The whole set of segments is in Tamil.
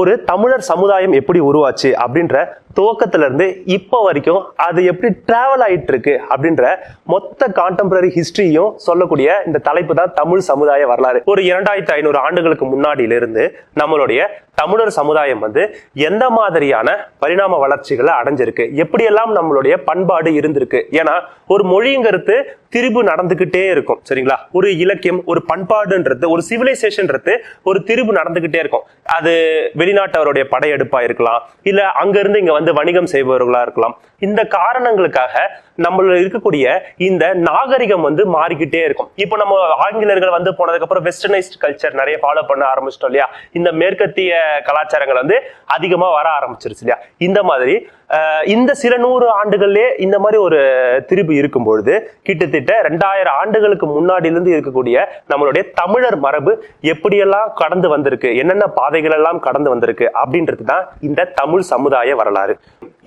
ஒரு தமிழர் சமுதாயம் எப்படி உருவாச்சு அப்படின்ற துவக்கத்திலிருந்து இப்போ வரைக்கும் அது எப்படி டிராவல் ஆயிட்டு இருக்கு அப்படின்ற மொத்த கான்டெம்பரரி ஹிஸ்டரியும் சொல்லக்கூடிய இந்த தலைப்பு தான் தமிழ் சமுதாய வரலாறு. ஒரு இரண்டாயிரத்தி ஐநூறு ஆண்டுகளுக்கு முன்னாடியிலிருந்து நம்மளுடைய தமிழர் சமுதாயம் வந்து எந்த மாதிரியான பரிணாம வளர்ச்சிகளை அடைஞ்சிருக்கு? எப்படியெல்லாம் நம்மளுடைய பண்பாடு இருந்திருக்கு? ஏன்னா ஒரு மொழிங்கிறது திரிபு நடந்துகிட்டே இருக்கும் சரிங்களா? ஒரு இலக்கியம் ஒரு பண்பாடுன்றது ஒரு சிவிலைசேஷன்ன்றது ஒரு திரிபு நடந்துகிட்டே இருக்கும். அது வெளி வெளிநாட்டவருடைய படையெடுப்பா இருக்கலாம் இல்ல அங்கிருந்து இங்க வந்து வணிகம் செய்பவர்களா இருக்கலாம். இந்த காரணங்களுக்காக நம்மள இருக்கக்கூடிய இந்த நாகரிகம் வந்து மாறிக்கிட்டே இருக்கும். இப்போ நம்ம ஆங்கிலேயர்கள் வந்து போனதுக்கு அப்புறம் வெஸ்டர்னைஸ்ட் கல்ச்சர் நிறைய ஃபாலோ பண்ண ஆரம்பிச்சிட்டோம் இல்லையா? இந்த மேற்கத்திய கலாச்சாரங்கள் வந்து அதிகமா வர ஆரம்பிச்சிருச்சு இல்லையா? இந்த மாதிரி இந்த சில நூறு ஆண்டுகள்லயே இந்த மாதிரி ஒரு திரிபு இருக்கும் பொழுது கிட்டத்தட்ட ரெண்டாயிரம் ஆண்டுகளுக்கு முன்னாடியிலிருந்து இருக்கக்கூடிய நம்மளுடைய தமிழர் மரபு எப்படியெல்லாம் கடந்து வந்திருக்கு என்னென்ன பாதைகள் எல்லாம் கடந்து வந்திருக்கு அப்படின்றது தான் இந்த தமிழ் சமுதாய வரலாறு.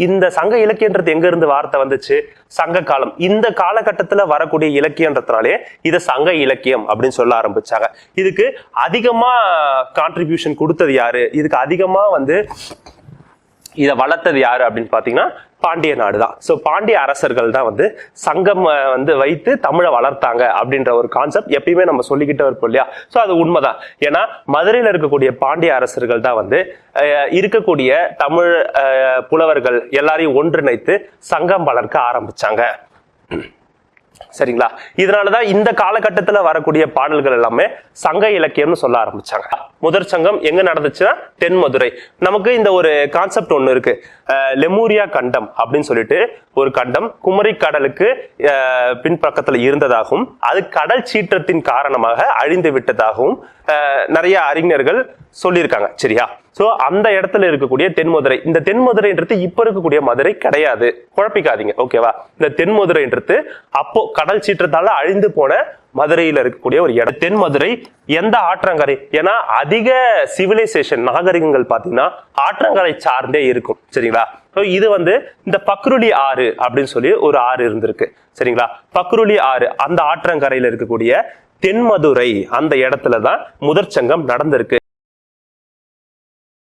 இந்த சங்க இலக்கியன்றது எங்க இருந்து வார்த்தை வந்துச்சு? சங்க காலம். இந்த காலகட்டத்துல வரக்கூடிய இலக்கியன்றதுனாலே இதை சங்க இலக்கியம் அப்படின்னு சொல்ல ஆரம்பிச்சாங்க. இதுக்கு அதிகமா கான்ட்ரிபியூஷன் கொடுத்தது யாரு? இதுக்கு அதிகமா வந்து இதை வளர்த்தது யார் அப்படின்னு பார்த்தீங்கன்னா பாண்டிய நாடு தான் ஸோ பாண்டிய அரசர்கள் தான் வந்து சங்கம் வந்து வைத்து தமிழை வளர்த்தாங்க அப்படின்ற ஒரு கான்செப்ட் எப்பயுமே நம்ம சொல்லிக்கிட்டே இருப்போம் இல்லையா? ஸோ அது உண்மைதான். ஏன்னா மதுரையில் இருக்கக்கூடிய பாண்டிய அரசர்கள் தான் வந்து இருக்கக்கூடிய தமிழ் புலவர்கள் எல்லாரையும் ஒன்றிணைத்து சங்கம் வளர்க்க ஆரம்பிச்சாங்க. சரிங்களா? இதனாலதான் இந்த காலகட்டத்துல வரக்கூடிய பாடல்கள் எல்லாமே சங்க இலக்கியம்னு சொல்ல ஆரம்பிச்சாங்க. முதற் சங்கம் எங்க நடந்துச்சுன்னா தென்மதுரை நமக்கு இந்த ஒரு கான்செப்ட் ஒண்ணு இருக்கு. லெமூரியா கண்டம் அப்படின்னு சொல்லிட்டு ஒரு கண்டம் குமரி கடலுக்கு பின்பக்கத்துல இருந்ததாகவும் அது கடல் சீற்றத்தின் காரணமாக அழிந்து விட்டதாகவும் நிறைய அறிஞர்கள் சொல்லியிருக்காங்க. சரியா? சோ அந்த இடத்துல இருக்கக்கூடிய தென்மதுரை. இந்த தென்மதுரைன்றது இப்ப இருக்கக்கூடிய மதுரை கிடையாது. குழப்பிக்காதீங்க. ஓகேவா இந்த தென்மதுரைன்றது அப்போ கடல் சீற்றத்தால அழிந்து போன மதுரையில இருக்கக்கூடிய ஒரு இடம். தென்மதுரை எந்த ஆற்றங்கரை? ஏன்னா அதிக சிவிலைசேஷன் நாகரிகங்கள் பாத்தீங்கன்னா ஆற்றங்கரை சார்ந்தே இருக்கும். சரிங்களா? இது வந்து இந்த பக்ருளி ஆறு அப்படின்னு சொல்லி ஒரு ஆறு இருந்திருக்கு. சரிங்களா? பக்ருளி ஆறு அந்த ஆற்றங்கரையில இருக்கக்கூடிய தென்மதுரை அந்த இடத்துல தான் முதற்சங்கம் நடந்திருக்கு.